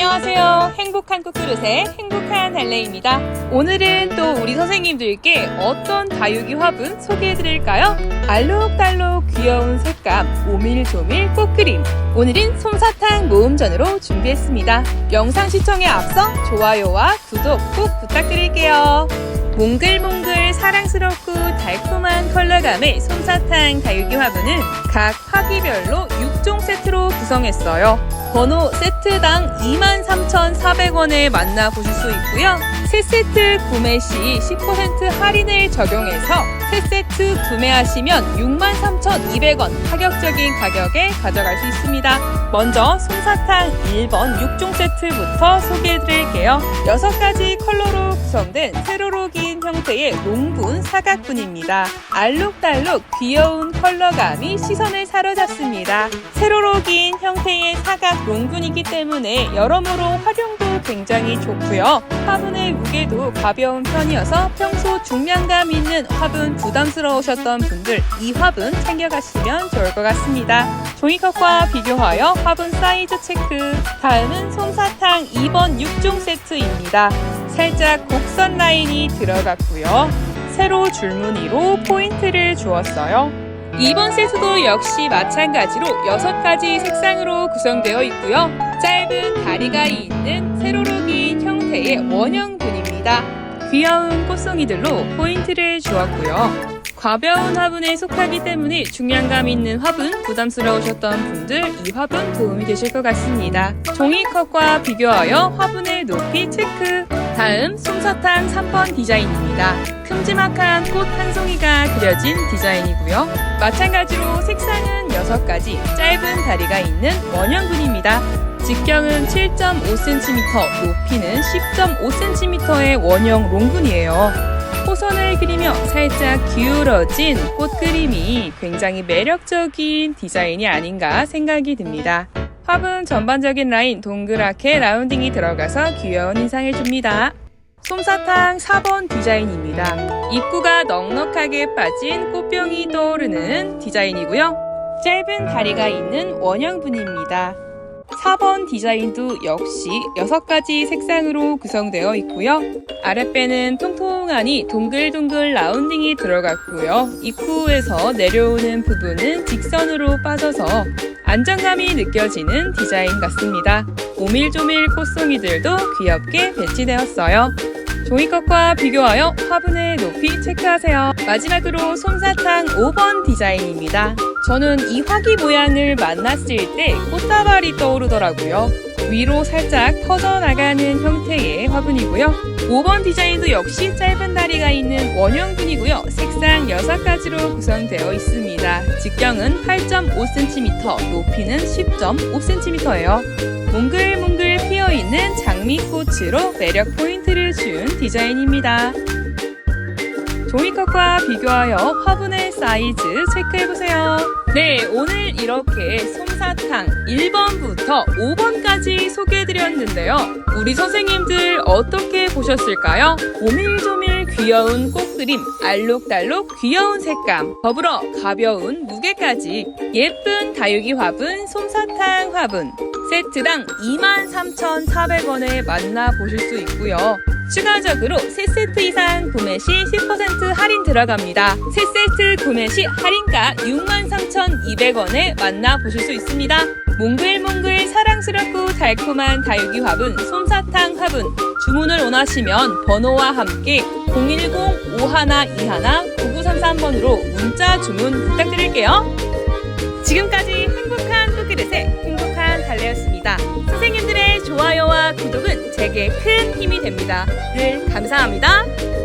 안녕하세요. 행복한 꽃그릇의 행복한 달래입니다. 오늘은 또 우리 선생님들께 어떤 다육이 화분 소개해드릴까요? 알록달록 귀여운 색감 오밀조밀 꽃그림 오늘은 솜사탕 모음전으로 준비했습니다. 영상 시청에 앞서 좋아요와 구독 꼭 부탁드릴게요. 몽글몽글 사랑스럽고 달콤한 컬러감의 솜사탕 다육이 화분은 각 화기별로 6종 세트로 구성했어요. 번호 세트당 23,400원에 만나보실 수 있고요. 세 세트 구매 시 10% 할인을 적용해서 세 세트 구매하시면 63,200원 파격적인 가격에 가져갈 수 있습니다. 먼저 솜사탕 1번 6종 세트부터 소개해 드릴게요. 6가지 컬러로 구성된 세로로 긴 형태의 롱분 사각분입니다. 알록달록 귀여운 컬러감이 시선을 사로잡습니다. 세로로 긴 형태의 사각 롱분이기 때문에 여러모로 활용도 굉장히 좋고요. 화분의 무게도 가벼운 편이어서 평소 중량감 있는 화분 부담스러우셨던 분들 이 화분 챙겨가시면 좋을 것 같습니다. 종이컵과 비교하여 화분 사이즈 체크. 다음은 솜사탕 2번 6종 세트입니다. 살짝 곡선 라인이 들어갔고요. 세로 줄무늬로 포인트를 주었어요. 이번 세트도 역시 마찬가지로 6가지 색상으로 구성되어 있고요. 짧은 다리가 있는 세로로 긴 형태의 원형분입니다. 귀여운 꽃송이들로 포인트를 주었고요. 가벼운 화분에 속하기 때문에 중량감 있는 화분 부담스러우셨던 분들 이 화분 도움이 되실 것 같습니다. 종이컵과 비교하여 화분의 높이 체크. 다음 솜사탕 3번 디자인입니다. 큼지막한 꽃 한 송이가 그려진 디자인이고요. 마찬가지로 색상은 6가지 짧은 다리가 있는 원형분입니다. 직경은 7.5cm, 높이는 10.5cm의 원형 롱분이에요. 호선을 그리며 살짝 기울어진 꽃 그림이 굉장히 매력적인 디자인이 아닌가 생각이 듭니다. 화분 전반적인 라인 동그랗게 라운딩이 들어가서 귀여운 인상을 줍니다. 솜사탕 4번 디자인입니다. 입구가 넉넉하게 빠진 꽃병이 떠오르는 디자인이고요. 짧은 다리가 있는 원형분입니다. 4번 디자인도 역시 6가지 색상으로 구성되어 있고요. 아랫배는 통통하니 동글동글 라운딩이 들어갔고요. 입구에서 내려오는 부분은 직선으로 빠져서 안정감이 느껴지는 디자인 같습니다. 오밀조밀 꽃송이들도 귀엽게 배치되었어요. 종이컵과 비교하여 화분의 높이 체크하세요. 마지막으로 솜사탕 5번 디자인입니다. 저는 이 화기 모양을 만났을 때 꽃다발이 떠오르더라고요. 위로 살짝 퍼져나가는 형태의 화분이고요. 5번 디자인도 역시 짧은 다리가 있는 원형분이고요. 색상 6가지로 구성되어 있습니다. 직경은 8.5cm, 높이는 10.5cm예요. 몽글몽글 피어있는 장미꽃으로 매력 포인트를 준 디자인입니다. 종이컵과 비교하여 화분의 사이즈 체크해보세요. 네, 오늘 이렇게 솜사탕 1번부터 5번까지 소개해드렸는데요. 우리 선생님들 어떻게 보셨을까요? 오밀조밀 귀여운 꽃그림, 알록달록 귀여운 색감, 더불어 가벼운 무게까지 예쁜 다육이 화분, 솜사탕 화분, 세트당 23,400원에 만나보실 수 있고요. 추가적으로 3세트 이상 구매 시 10% 할인 들어갑니다. 3세트 구매 시 할인가 63,200원에 만나보실 수 있습니다. 몽글몽글 사랑스럽고 달콤한 다육이 화분, 솜사탕 화분, 주문을 원하시면 번호와 함께 010-5121-9933번으로 문자 주문 부탁드릴게요. 지금까지 행복한 꽃그릇의 제게 큰 힘이 됩니다. 늘 감사합니다.